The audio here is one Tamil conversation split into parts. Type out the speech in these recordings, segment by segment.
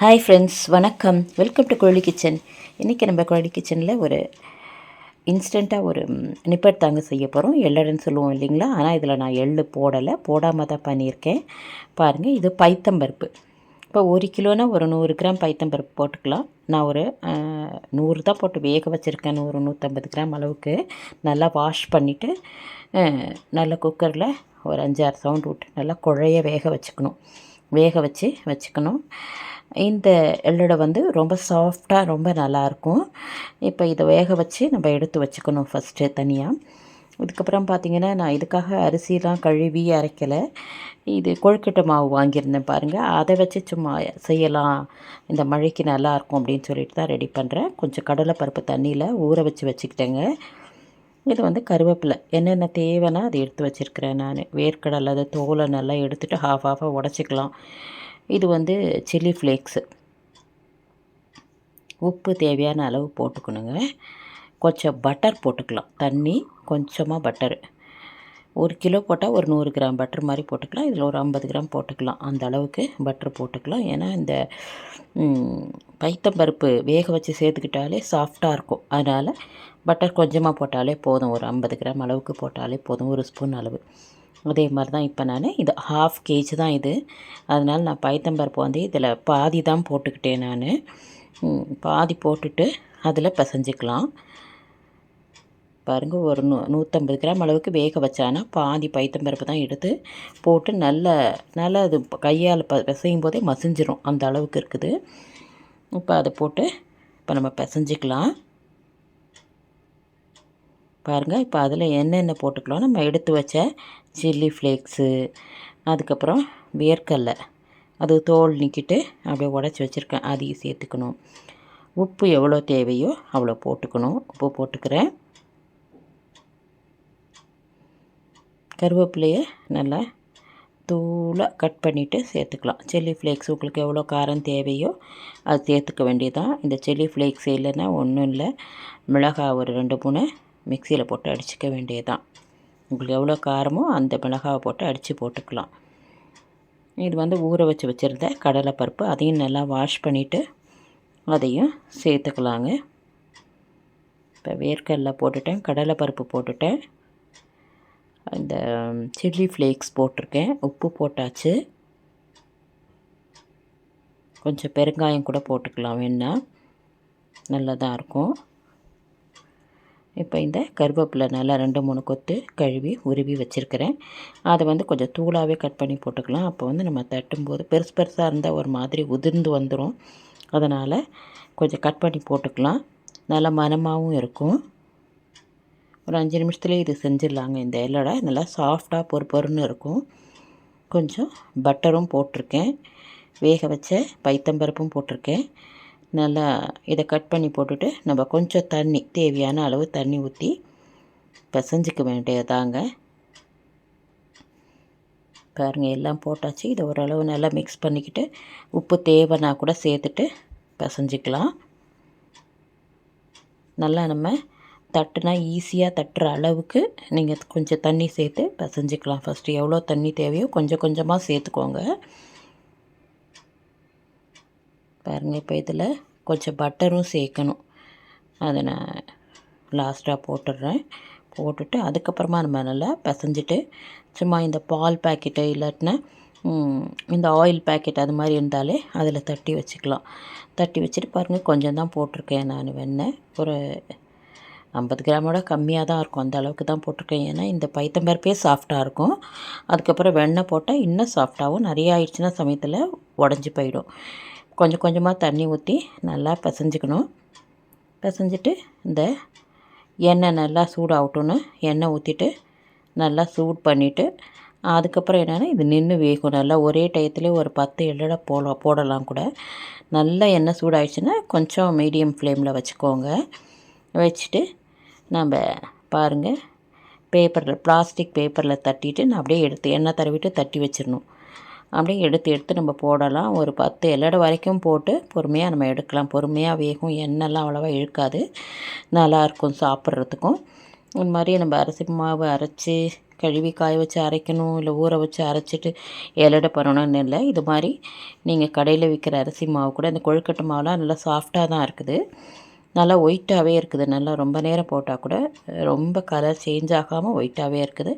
ஹாய் ஃப்ரெண்ட்ஸ் வணக்கம். வெல்கம் டு கோழி கிச்சன் இன்றைக்கி நம்ம குழலி கிச்சனில் ஒரு இன்ஸ்டண்ட்டாக ஒரு நிப்பர் நிப்பட் தாங்க செய்ய போகிறோம் எள்ளடுன்னு சொல்லுவோம் இல்லைங்களா? ஆனால் இதில் நான் எள்ளு போடலை. போடாமல் தான் பண்ணியிருக்கேன். பாருங்கள் இது பைத்தம்பருப்பு இப்போ ஒரு கிலோனா ஒரு நூறு கிராம் பைத்தம்பருப்பு போட்டுக்கலாம். நான் ஒரு நூறு தான் போட்டு வேக வச்சுருக்கேன். ஒரு நூற்றம்பது கிராம் அளவுக்கு. நல்லா வாஷ் பண்ணிவிட்டு நல்லா குக்கரில் ஒரு அஞ்சாறு சவுண்ட் விட்டு நல்லா குழைய வேக வச்சுக்கணும். வேக வச்சு வச்சுக்கணும். இந்த எள்ளடை வந்து ரொம்ப சாஃப்டாக ரொம்ப நல்லாயிருக்கும் இப்போ இதை வேக வச்சு நம்ம எடுத்து வச்சுக்கணும் ஃபஸ்ட்டு தனியாக இதுக்கப்புறம் பார்த்திங்கன்னா நான் இதுக்காக அரிசிலாம் கழுவி அரைக்கலை. இது கொழுக்கட்டை மாவு வாங்கியிருந்தேன் பாருங்கள் அதை வச்சு சும்மா செய்யலாம். இந்த மழைக்கு நல்லாயிருக்கும் அப்படின்னு சொல்லிட்டு தான் ரெடி பண்ணுறேன் கொஞ்சம் கடலைப்பருப்பு தண்ணியில் ஊற வச்சு வச்சுக்கிட்டேங்க. இது வந்து கருவேப்பிலை. என்னென்ன தேவைன்னா அதை எடுத்து வச்சுருக்கிறேன் நான். வேர்க்கடலை அதை தோலை நல்லா எடுத்துகிட்டு ஹாஃப் ஹாஃபாக உடச்சிக்கலாம். இது வந்து சில்லி ஃப்ளேக்ஸு. உப்பு தேவையான அளவு போட்டுக்கணுங்க. கொஞ்சம் பட்டர் போட்டுக்கலாம். தண்ணி கொஞ்சமாக பட்டர். ஒரு கிலோ போட்டால் ஒரு நூறு கிராம் பட்டர் மாதிரி போட்டுக்கலாம். இதில் ஒரு ஐம்பது கிராம் போட்டுக்கலாம். அந்த அளவுக்கு பட்டர் போட்டுக்கலாம். ஏன்னா இந்த பைத்தம்பருப்பு வேக வச்சு சேர்த்துக்கிட்டாலே சாஃப்டாக இருக்கும். அதனால் பட்டர் கொஞ்சமாக போட்டாலே போதும். ஒரு ஐம்பது கிராம் அளவுக்கு போட்டாலே போதும். ஒரு ஸ்பூன் அளவு. அதே மாதிரி தான் இப்போ நான் இது ஹாஃப் கேஜி தான் இது. அதனால் நான் பைத்தம்பருப்பு வந்து இதில் பாதி தான் போட்டுக்கிட்டேன் நான். பாதி போட்டுட்டு அதில் பிசைஞ்சிக்கலாம். பாருங்கள் ஒரு நூ நூற்றம்பது கிராம் அளவுக்கு வேக வச்சானா பாதி பைத்தம்பருப்பு தான் எடுத்து போட்டு நல்ல நல்லா அது கையால் ப பிசையும் போதே மசிஞ்சிரும். அந்த அளவுக்கு இருக்குது. இப்போ அதை போட்டு இப்போ நம்ம பிசைஞ்சிக்கலாம். பாருங்கள் இப்போ அதில் என்னென்ன போட்டுக்கலாம்? நம்ம எடுத்து வச்ச சில்லி ஃப்ளேக்ஸு அதுக்கப்புறம் வேர்க்கடலை. அது தோல் நிற்கிட்டு அப்படியே உடச்சி வச்சுருக்கேன். அதையும் சேர்த்துக்கணும். உப்பு எவ்வளோ தேவையோ அவ்வளோ போட்டுக்கணும். உப்பு போட்டுக்கிறேன். கருவேப்பிலையை நல்லா தூளாக கட் பண்ணிவிட்டு சேர்த்துக்கலாம். சில்லி ஃப்ளேக்ஸ் உங்களுக்கு எவ்வளோ காரம் தேவையோ அது சேர்த்துக்க வேண்டியதான் இந்த சில்லி ஃப்ளேக்ஸ் இல்லைன்னா ஒன்றும் இல்லை. மிளகாய் ஒரு ரெண்டு மூணு மிக்சியில் போட்டு அடிச்சுக்க வேண்டியதான் உங்களுக்கு எவ்வளோ காரமோ அந்த மிளகாவை போட்டு அடித்து போட்டுக்கலாம். இது வந்து ஊற வச்சு வச்சுருந்த கடலைப்பருப்பு அதையும் நல்லா வாஷ் பண்ணிவிட்டு அதையும் சேர்த்துக்கலாங்க. இப்போ வேர்க்கடலை போட்டுட்டேன் கடலைப்பருப்பு போட்டுட்டேன். இந்த சில்லி ஃப்ளேக்ஸ் போட்டிருக்கேன் உப்பு போட்டாச்சு. கொஞ்சம் பெருங்காயம் கூட போட்டுக்கலாம் வேணா. நல்லதாக இருக்கும். இப்போ இந்த கருவேப்பிலை நல்லா ரெண்டு மூணு கொத்து கழுவி உருவி வச்சுருக்கிறேன். அதை வந்து கொஞ்சம் தூளாகவே கட் பண்ணி போட்டுக்கலாம். அப்போ வந்து நம்ம தட்டும்போது பெருசு பெருசாக இருந்தால் ஒரு மாதிரி உதிர்ந்து வந்துடும் அதனால் கொஞ்சம் கட் பண்ணி போட்டுக்கலாம். நல்லா மனமாகவும் இருக்கும். ஒரு அஞ்சு நிமிஷத்துலேயே இது செஞ்சிடலாங்க. இந்த இலடை நல்லா சாஃப்டாக பொறு பொறுன்னு இருக்கும். கொஞ்சம் பட்டரும் போட்டிருக்கேன். வேக வச்ச பைத்தம்பருப்பும் போட்டிருக்கேன். நல்லா இதை கட் பண்ணி போட்டுட்டு நம்ம கொஞ்சம் தண்ணி தேவையான அளவு தண்ணி ஊற்றி பிசைஞ்சிக்க வேண்டியதாங்க பாருங்கள் எல்லாம் போட்டாச்சு. இதை ஓரளவு நல்லா மிக்ஸ் பண்ணிக்கிட்டு உப்பு தேவைன்னா கூட சேர்த்துட்டு பிசைஞ்சிக்கலாம். நல்லா நம்ம தட்டுனா ஈஸியாக தட்டுற அளவுக்கு நீங்கள் கொஞ்சம் தண்ணி சேர்த்து பிசைஞ்சிக்கலாம். ஃபஸ்ட்டு எவ்வளோ தண்ணி தேவையோ கொஞ்சம் கொஞ்சமாக சேர்த்துக்கோங்க. பாருங்கள் இப்போ இதில் கொஞ்சம் பட்டரும் சேர்க்கணும். அதை நான் லாஸ்ட்டாக போட்டுடுறேன். போட்டுட்டு அதுக்கப்புறமா நம்ம நல்லா பிசைஞ்சிட்டு சும்மா இந்த பால் பாக்கெட்டு இல்லாட்டினா இந்த ஆயில் பாக்கெட் அது மாதிரி இருந்தாலே அதில் தட்டி வச்சுக்கலாம். தட்டி வச்சுட்டு பாருங்கள் கொஞ்சம் தான் போட்டிருக்கேன் நான் வெண்ணெய் ஒரு ஐம்பது கிராமோட கம்மியாக தான் இருக்கும் அந்த அளவுக்கு தான் போட்டிருக்கேன். ஏன்னா இந்த பைத்தம்பருப்பே சாஃப்டாக இருக்கும். அதுக்கப்புறம் வெண்ணெய் போட்டால் இன்னும் சாஃப்டாகவும் நிறைய ஆயிடுச்சுன்னா சமயத்தில் உடஞ்சி போயிடும். கொஞ்சம் கொஞ்சமாக தண்ணி ஊற்றி நல்லா பிசைஞ்சிக்கணும். பிசைஞ்சிட்டு இந்த எண்ணெய் நல்லா சூடாகட்டும்னு எண்ணெய் ஊற்றிட்டு நல்லா சூட் பண்ணிவிட்டு அதுக்கப்புறம் என்னென்னா இது நின்று வேகும். நல்லா ஒரே டயத்துலேயே ஒரு பத்து எள்ளடை போல போடலாம் கூட. நல்லா எண்ணெய் சூடாயிடுச்சுன்னா கொஞ்சம் மீடியம் ஃப்ளேமில் வச்சுக்கோங்க. வச்சுட்டு நம்ம பாருங்கள் பேப்பரில் பிளாஸ்டிக் பேப்பரில் தட்டிட்டு நான் அப்படியே எடுத்து எண்ணெய் தடவிட்டு தட்டி வச்சிடணும். அப்படியே எடுத்து எடுத்து நம்ம போடலாம். ஒரு பத்து இலடை வரைக்கும் போட்டு பொறுமையாக நம்ம எடுக்கலாம். பொறுமையாக வேகும். எண்ணெய்லாம் அவ்வளோவா இழுக்காது. நல்லாயிருக்கும் சாப்பிட்றதுக்கும். இந்த மாதிரி நம்ம அரிசி மாவு அரைச்சி கழுவி காய வச்சு அரைக்கணும் இல்லை ஊற வச்சு அரைச்சிட்டு இலடை பண்ணணும்னு இல்லை. இது மாதிரி நீங்கள் கடையில் விற்கிற அரிசி மாவு கூட இந்த கொழுக்கட்டை மாவுலாம் நல்லா சாஃப்டாக தான் இருக்குது. நல்லா ஒயிட்டாகவே இருக்குது. நல்லா ரொம்ப நேரம் போட்டால் கூட ரொம்ப கலர் சேஞ்ச் ஆகாமல் ஒயிட்டாகவே இருக்குது.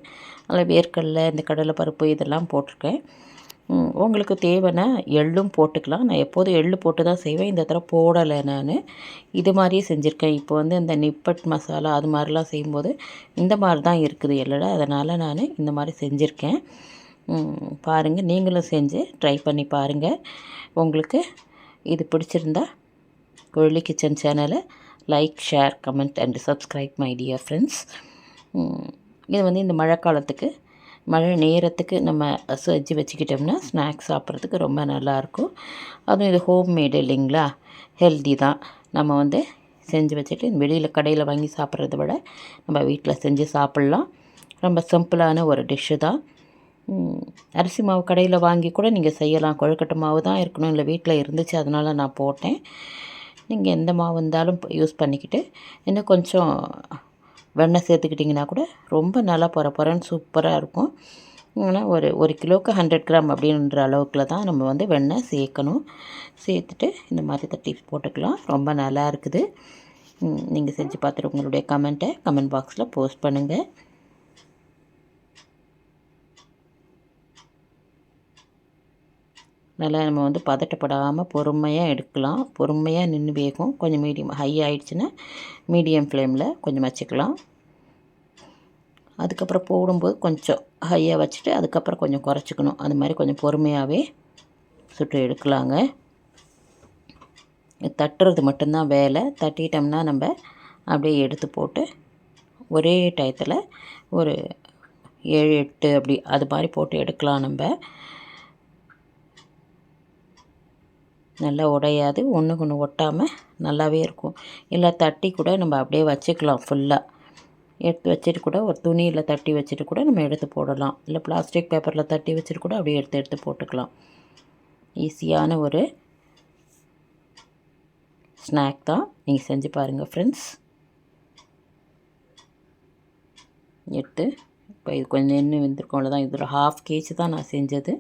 நல்லா வேர்க்கடலை இந்த கடலை பருப்பு இதெல்லாம் போட்டிருக்கேன். உங்களுக்கு தேவைன்னா எள்ளும் போட்டுக்கலாம். நான் எப்போதும் எள்ளு போட்டு தான் செய்வேன். இந்த தடவை போடலை நான். இது மாதிரியே செஞ்சுருக்கேன். இப்போ வந்து இந்த நிப்பட் மசாலா அது மாதிரிலாம் செய்யும்போது இந்த மாதிரி தான் இருக்குது எள்ளடை அதனால் நான் இந்த மாதிரி செஞ்சுருக்கேன். பாருங்கள் நீங்களும் செஞ்சு ட்ரை பண்ணி பாருங்கள் உங்களுக்கு இது பிடிச்சிருந்தா குழலி கிச்சன் சேனலை like share comment and subscribe my dear friends. இது வந்து இந்த மழை காலத்துக்கு மழை நேரத்துக்கு நம்ம செஞ்சு வச்சுக்கிட்டோம்னா ஸ்நாக்ஸ் சாப்பிட்றதுக்கு ரொம்ப நல்லாயிருக்கும். அதுவும் இது ஹோம் மேடு இல்லைங்களா? ஹெல்தி தான். நம்ம வந்து செஞ்சு வச்சுட்டு வெளியில் கடையில் வாங்கி சாப்பிட்றத விட நம்ம வீட்டில் செஞ்சு சாப்பிட்லாம். ரொம்ப சிம்பிளான ஒரு டிஷ்ஷு தான். அரிசி மாவு கடையில் வாங்கி கூட நீங்கள் செய்யலாம். கொழுக்கட்டை மாவு தான் இருக்கணும். இல்லை வீட்டில் இருந்துச்சு அதனால் நான் போட்டேன். நீங்கள் எந்த மாவு இருந்தாலும் யூஸ் பண்ணிக்கிட்டு இன்னும் கொஞ்சம் வெண்ணெய் சேர்த்துக்கிட்டிங்கன்னா கூட ரொம்ப நல்லா பொற பொறன்னு சூப்பராக இருக்கும். ஆனால் ஒரு ஒரு கிலோவுக்கு ஹண்ட்ரட் கிராம் அப்படின்ற அளவுக்குல தான் நம்ம வந்து வெண்ணெய் சேர்க்கணும். சேர்த்துட்டு இந்த மாதிரி தட்டி போட்டுக்கலாம். ரொம்ப நல்லா இருக்குது. நீங்கள் செஞ்சு பார்த்துட்டு உங்களுடைய கமெண்ட்டை கமெண்ட் பாக்ஸில் போஸ்ட் பண்ணுங்கள் நல்லா நம்ம வந்து பதட்டப்படாமல் பொறுமையாக எடுக்கலாம். பொறுமையாக நின்று வேகும். கொஞ்சம் மீடியம் ஹை ஆகிடுச்சுன்னா மீடியம் ஃப்ளேமில் கொஞ்சம் வச்சுக்கலாம். அதுக்கப்புறம் போடும்போது கொஞ்சம் ஹையாக வச்சுட்டு அதுக்கப்புறம் கொஞ்சம் குறைச்சிக்கணும். அது மாதிரி கொஞ்சம் பொறுமையாகவே சுட்டு எடுக்கலாங்க. தட்டுறது மட்டும்தான் வேலை. தட்டிட்டோம்னா நம்ம அப்படியே எடுத்து போட்டு ஒரே டயத்தில் ஒரு ஏழு எட்டு அப்படி அது மாதிரி போட்டு எடுக்கலாம் நம்ம. நல்லா உடையாது. ஒன்றுக்கு ஒன்று ஒட்டாமல் நல்லாவே இருக்கும். இல்லை தட்டி கூட நம்ம அப்படியே வச்சுக்கலாம் ஃபுல்லாக எடுத்து வச்சுட்டு கூட ஒரு துணியில் தட்டி வச்சுட்டு கூட நம்ம எடுத்து போடலாம். இல்லை பிளாஸ்டிக் பேப்பரில் தட்டி வச்சுட்டு கூட அப்படியே எடுத்து எடுத்து போட்டுக்கலாம். ஈஸியான ஒரு ஸ்நாக் தான். நீங்கள் செஞ்சு பாருங்கள் ஃப்ரெண்ட்ஸ் எடுத்து இப்போ இது கொஞ்சம் எண்ணெய் வெந்திருக்கும். அவ்வளோதான் ஒரு ஹாஃப் கேஜி தான் நான் செஞ்சது.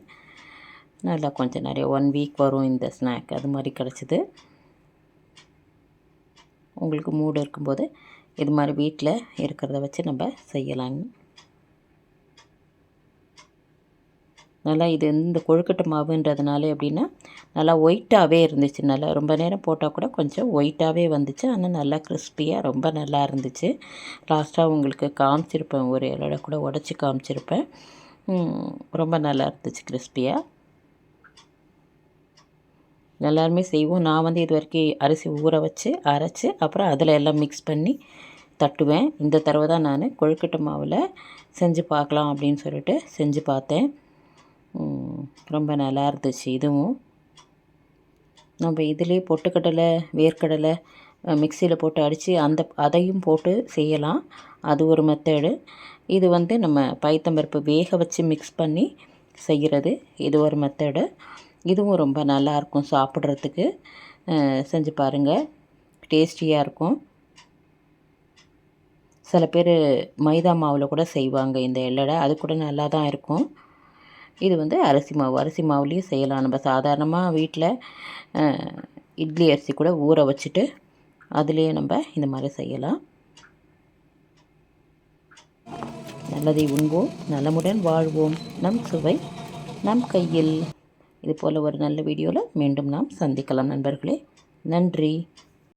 நல்லா கொஞ்சம் நிறைய ஒன் வீக் வரும் இந்த ஸ்நாக் அது மாதிரி கிடச்சிது. உங்களுக்கு மூடு இருக்கும்போது இது மாதிரி வீட்டில் இருக்கிறத வச்சு நம்ம செய்யலாங்க நல்லா இது இந்த கொழுக்கட்டை மாவுன்றதுனால எப்படின்னா நல்லா ஒயிட்டாகவே இருந்துச்சு. நல்லா ரொம்ப நேரம் போட்டால் கூட கொஞ்சம் ஒயிட்டாகவே வந்துச்சு. ஆனால் நல்லா கிறிஸ்பியாக ரொம்ப நல்லா இருந்துச்சு. லாஸ்ட்டாக உங்களுக்கு காமிச்சிருப்பேன். ஒரு இலோட கூட உடச்சி காமிச்சிருப்பேன். ரொம்ப நல்லா இருந்துச்சு கிறிஸ்பியாக எல்லாருமே செய்வோம். நான் வந்து இது வரைக்கும் அரிசி ஊற வச்சு அரைச்சி அப்புறம் அதில் எல்லாம் மிக்ஸ் பண்ணி தட்டுவேன். இந்த தடவை தான் நான் கொழுக்கட்டை மாவில் செஞ்சு பார்க்கலாம் அப்படின்னு சொல்லிட்டு செஞ்சு பார்த்தேன். ரொம்ப நல்லா இருந்துச்சு இதுவும். நம்ம இதுலேயே பொட்டுக்கடலை வேர்க்கடலை மிக்சியில் போட்டு அடித்து அந்த அதையும் போட்டு செய்யலாம். அது ஒரு மெத்தடு இது வந்து நம்ம பைத்தம்பருப்பு வேக வச்சு மிக்ஸ் பண்ணி செய்கிறது இது ஒரு மெத்தடு இதுவும் ரொம்ப நல்லா இருக்கும் சாப்பிட்றதுக்கு செஞ்சு பாருங்கள் டேஸ்டியாக இருக்கும். சில பேர் மைதா மாவில் கூட செய்வாங்க இந்த எள்ளடை. அது கூட நல்லா தான் இருக்கும். இது வந்து அரிசி மாவு. அரிசி மாவுலேயும் செய்யலாம். நம்ம சாதாரணமாக வீட்டில் இட்லி அரிசி கூட ஊற வச்சுட்டு அதுலேயே நம்ம இந்த மாதிரி செய்யலாம். நல்லதை உண்போம். நலமுடன் வாழ்வோம். நம் சுவை நம் கையில். இதுபோல் ஒரு நல்ல வீடியோவில் மீண்டும் நாம் சந்திக்கலாம் நண்பர்களே. நன்றி.